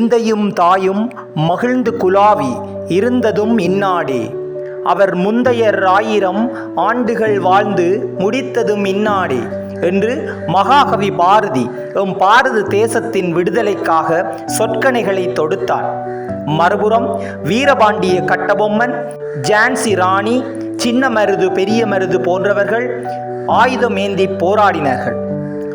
எந்தையும் தாயும் மகிழ்ந்து குலாவி இருந்ததும் இன்னாடே அவர் முந்தையர் ஆயிரம் ஆண்டுகள் வாழ்ந்து முடித்ததும் இன்னாடே என்று மகாகவி பாரதி எம் பாரத தேசத்தின் விடுதலைக்காக சொற்கணைகளை தொடுத்தார். மறுபுறம் வீரபாண்டிய கட்டபொம்மன் ஜான்சி ராணி சின்ன மருது பெரிய மருது போன்றவர்கள் ஆயுதமேந்தி போராடினார்கள்.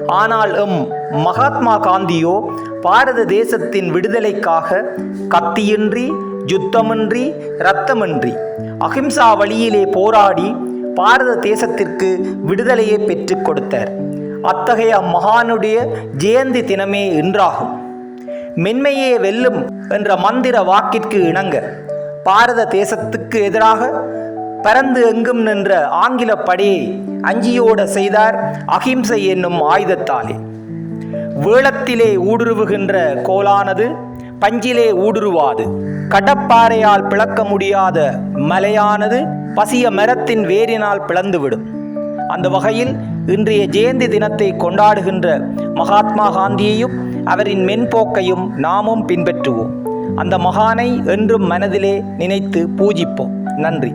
ஆனால் எம் மகாத்மா காந்தியோ பாரத தேசத்தின் விடுதலைக்காக கத்தியின்றி யுத்தமின்றி இரத்தமின்றி அகிம்சா வழியிலே போராடி பாரத தேசத்திற்கு விடுதலையை பெற்றுக் கொடுத்தார். அத்தகைய மகானுடைய ஜெயந்தி தினமே இன்றாகும். மென்மையே வெல்லும் என்ற மந்திர வாக்கிற்கு இணங்க பாரத தேசத்துக்கு எதிராக பரந்து எங்கும் நின்ற ஆங்கில படையை அஞ்சியோட செய்தார் அகிம்சை என்னும் ஆயுதத்தாலே. வேளத்திலே ஊடுருவுகின்ற கோலானது பஞ்சிலே ஊடுருவாது. கடப்பாறையால் பிளக்க முடியாத மலையானது பசிய மரத்தின் வேரினால் பிளந்துவிடும். அந்த வகையில் இன்றைய ஜெயந்தி தினத்தை கொண்டாடுகின்ற மகாத்மா காந்தியையும் அவரின் மென்போக்கையும் நாமும் பின்பற்றுவோம். அந்த மகானை என்றும் மனதிலே நினைத்து பூஜிப்போம். நன்றி.